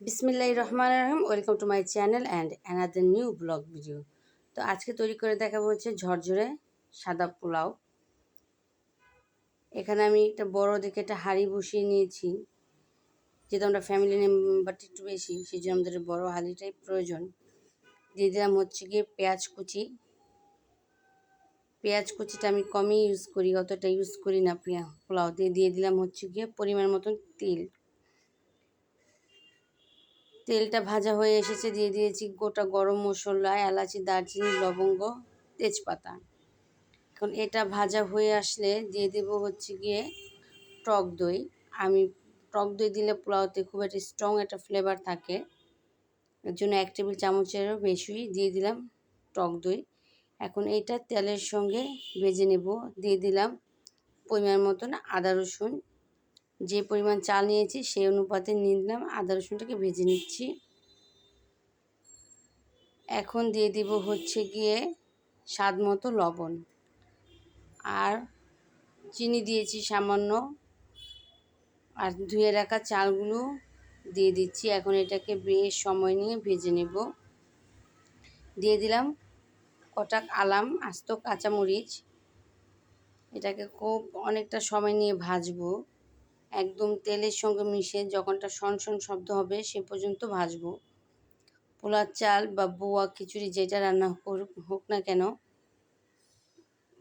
বিসমিল্লাহ রহমান রহিম welcome to my channel and another new blog video. তো আজকে তৈরি করে দেখাবো হচ্ছে ঝরঝরে সাদা পোলাও। এখানে আমি একটা বড় দেখে একটা হাঁড়ি বসিয়ে নিয়েছি, যেহেতু আমরা ফ্যামিলি মেম্বারটা একটু বেশি সেই জন্য আমাদের বড় হাঁড়িটাই প্রয়োজন। দিয়ে দিলাম হচ্ছে গিয়ে পেঁয়াজ কুচি। পেঁয়াজ কুচিটা আমি কমই ইউজ করি, অতটা ইউজ করি না পেঁয়া পোলাও দিয়ে দিয়ে দিলাম হচ্ছে গিয়ে পরিমাণ মতন তেল। তেলটা ভাজা হয়ে এসেছে, দিয়ে দিয়েছি গোটা গরম মশলা, এলাচি, দারচিনি, লবঙ্গ, তেজপাতা। এখন এটা ভাজা হয়ে আসলে দিয়ে দেব হচ্ছে গিয়ে টক দই। আমি টক দই দিলে পোলাওতে খুব একটা স্ট্রং একটা ফ্লেভার থাকে। এর জন্য এক টেবিল চামচেরও বেশি দিয়ে দিলাম টক দই। এখন এইটা তেলের সঙ্গে ভেজে নেব। দিয়ে দিলাম পরিমাণ মতন আদা রসুন যে পরিমাণ চাল নিয়েছি সেই অনুপাতে নিয়ে দিলাম আদা রসুনটাকে ভেজে নিচ্ছি। এখন দিয়ে দিব হচ্ছে গিয়ে স্বাদ মতো লবণ। আর চিনি দিয়েছি সামান্য। আর ধুয়ে রাখা চালগুলো দিয়ে দিচ্ছি। এখন এটাকে বেশ সময় নিয়ে ভেজে নেব। দিয়ে দিলাম কটাক আলাম আস্ত কাঁচামরিচ। এটাকে খুব অনেকটা সময় নিয়ে ভাজবো। একদম তেলের সঙ্গে মিশে যখনটা শন শব্দ হবে, সে পর্যন্ত ভাজবো। পোলার চাল বা বোয়া, খিচুড়ি যেটা রান্না হোক না কেন,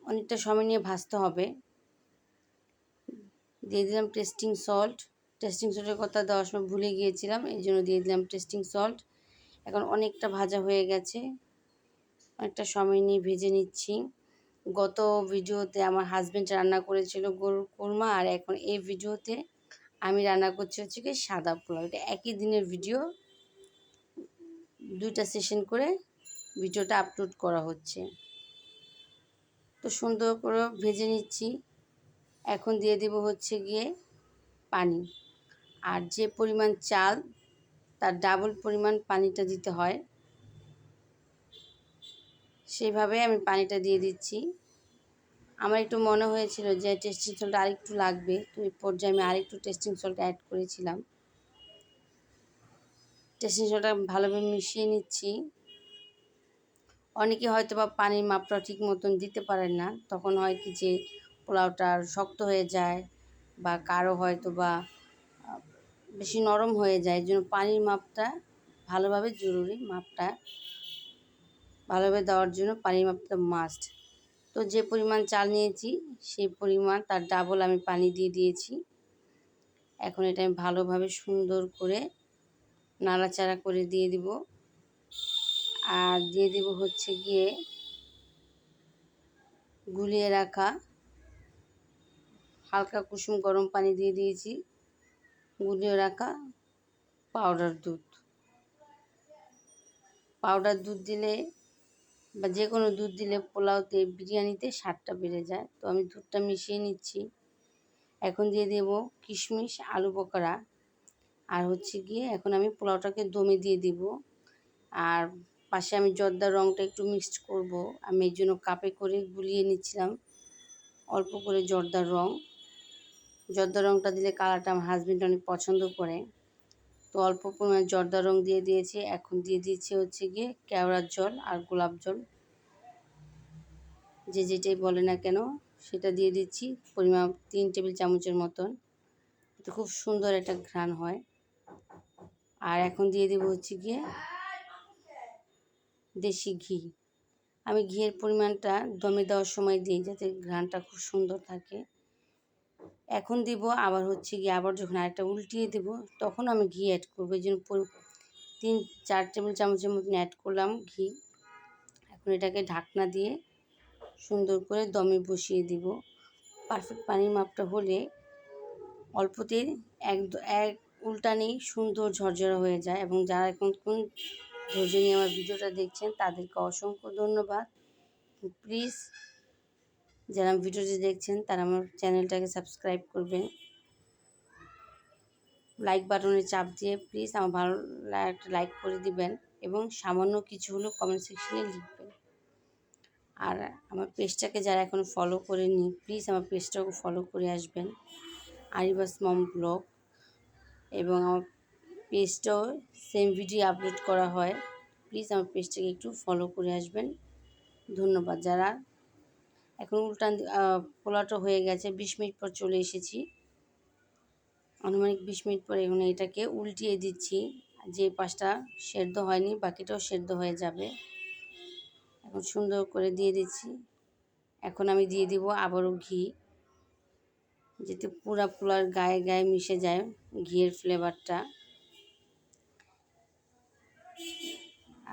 অনেকটা সময় নিয়ে ভাজতে হবে। দিয়ে দিলাম টেস্টিং সল্ট। টেস্টিং সল্টের কথা দেওয়ার সময় ভুলে গিয়েছিলাম, এই জন্য দিয়ে দিলাম টেস্টিং সল্ট। এখন অনেকটা ভাজা হয়ে গেছে। অনেকটা সময় নিয়ে ভেজে নিচ্ছি। গত ভিডিওতে আমার হাজব্যান্ড রান্না করেছিল গরুর কোরমা আর এখন এই ভিডিওতে আমি রান্না করছি হচ্ছে কি সাদা পোলাও। এটা একই দিনের ভিডিও দুইটা সেশন করে ভিডিওটা আপলোড করা হচ্ছে। তো সুন্দর করে ভেজে নিচ্ছি। এখন দিয়ে দেব হচ্ছে গিয়ে পানি। আর যে পরিমাণ চাল, তার ডাবল পরিমাণ পানিটা দিতে হয়। সেইভাবে আমি পানিটা দিয়ে দিচ্ছি। আমার একটু মনে হয়েছিল যে টেস্টিং সল্ট আরেকটু লাগবে, তো এই পর্যায়ে আমি আরেকটু টেস্টিং সল্ট অ্যাড করেছিলাম। টেস্টিং সল্টটা ভালোভাবে মিশিয়ে নিচ্ছি। অনেকে হয়তো বা পানির মাপটা ঠিক মতন দিতে পারেন না, তখন হয় কি যে পোলাওটা শক্ত হয়ে যায় বা কারও হয়তো বা বেশি নরম হয়ে যায়। জন্য পানির মাপটা, ভালোভাবে জরুরি মাপটা ভালোভাবে দেওয়ার জন্য পানির মাপটা মাস্ট তো যে পরিমাণ চাল নিয়েছি, সেই পরিমাণ তার ডাবল আমি পানি দিয়ে দিয়েছি। এখন এটা আমি ভালোভাবে সুন্দর করে নাড়াচাড়া করে দিয়ে দিব। আর দিয়ে দিব হচ্ছে গিয়ে গুলিয়ে রাখা হালকা কুসুম গরম পানি দিয়ে দিয়েছি। গুলিয়ে রাখা পাউডার দুধ। পাউডার দুধ দিলে বা যে কোনো দুধ দিলে পোলাওতে, বিরিয়ানিতে স্বাদটা বেড়ে যায়। তো আমি দুধটা মিশিয়ে নিচ্ছি। এখন দিয়ে দেব কিশমিশ, আলু বকরা আর হচ্ছে গিয়ে এখন আমি পোলাওটাকে দমে দিয়ে দিব। আর পাশে আমি জর্দার রঙটা একটু মিক্সড করব। আমি এই জন্য কাপে করে গুলিয়ে নিচ্ছিলাম অল্প করে জর্দার রঙ জর্দার রঙটা দিলে কালারটা আমার হাজব্যান্ড অনেক পছন্দ করে। তো অল্প পরিমাণে জর্দা রং দিয়ে দিয়েছি। এখন দিয়ে দিচ্ছি হচ্ছে গিয়ে কেওড়ার জল আর গোলাপ জল। যে যেটাই বলে না কেন, সেটা দিয়ে দিচ্ছি পরিমাণ তিন টেবিল চামচের মতন। তো খুব সুন্দর একটা ঘ্রাণ হয়। আর এখন দিয়ে দেবো হচ্ছে গিয়ে দেশি ঘি। আমি ঘিয়ের পরিমাণটা দমে দেওয়ার সময় দিই যাতে ঘ্রাণটা খুব সুন্দর থাকে। এখন দিব, আবার হচ্ছে গিয়ে আবার যখন আরেকটা উল্টিয়ে দেব, তখন আমি ঘি অ্যাড করব। এই জন্য তিন, চার টেবিল চামচের মতন অ্যাড করলাম ঘি। এখন এটাকে ঢাকনা দিয়ে সুন্দর করে দমে বসিয়ে দিব। পারফেক্ট পানির মাপটা হলে অল্পতে এক এক উল্টানেই সুন্দর ঝরঝরা হয়ে যায় এবং যারা এখন কোন ধৈর্য নিয়ে আমার ভিডিওটা দেখছেন, তাদেরকে অসংখ্য ধন্যবাদ। প্লিজ যারা ভিডিওটি দেখছেন, তারা আমার চ্যানেলটাকে সাবস্ক্রাইব করবেন। লাইক বাটনে চাপ দিয়ে প্লিজ আমার ভালো একটা লাইক করে দিবেন এবং সামান্য কিছু হলেও কমেন্ট সেকশনে লিখবেন। আর আমার পেজটাকে যারা এখন ফলো করেনি প্লিজ আমার পেজটাকে ফলো করে আসবেন। আরিবাস মম ব্লগ এবং আমার পেজটাও সেম ভিডিও আপলোড করা হয়। প্লিজ আমার পেজটাকে একটু ফলো করে আসবেন। ধন্যবাদ যারা এখন উল্টান আহ, পোলাওটা হয়ে গেছে বিশ মিনিট পর চলে এসেছি। আনুমানিক বিশ মিনিট পর এখন এটাকে উল্টিয়ে দিচ্ছি। যে পাশটা সেদ্ধ হয়নি বাকিটাও সেদ্ধ হয়ে যাবে। এখন সুন্দর করে দিয়ে দিচ্ছি। এখন আমি দিয়ে দিব আবারও ঘি। যাতে পুরা পোলার গায়ে গায়ে মিশে যায় ঘিয়ের ফ্লেভারটা।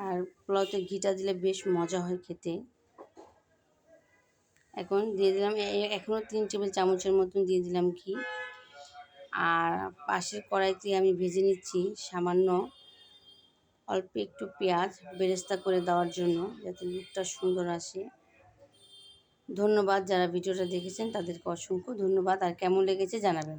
আর পোলাওতে ঘিটা দিলে বেশ মজা হয় খেতে। এখন দিয়ে দিলাম। এখনও তিন টেবিল চামচের মতন দিয়ে দিলাম ঘি। আর পাশের কড়াইতে আমি ভেজে নিচ্ছি সামান্য অল্প একটু পেঁয়াজ বেরেস্তা করে দেওয়ার জন্য, যাতে লুকটা সুন্দর আসে। ধন্যবাদ যারা ভিডিওটা দেখেছেন, তাদেরকে অসংখ্য ধন্যবাদ। আর কেমন লেগেছে জানাবেন।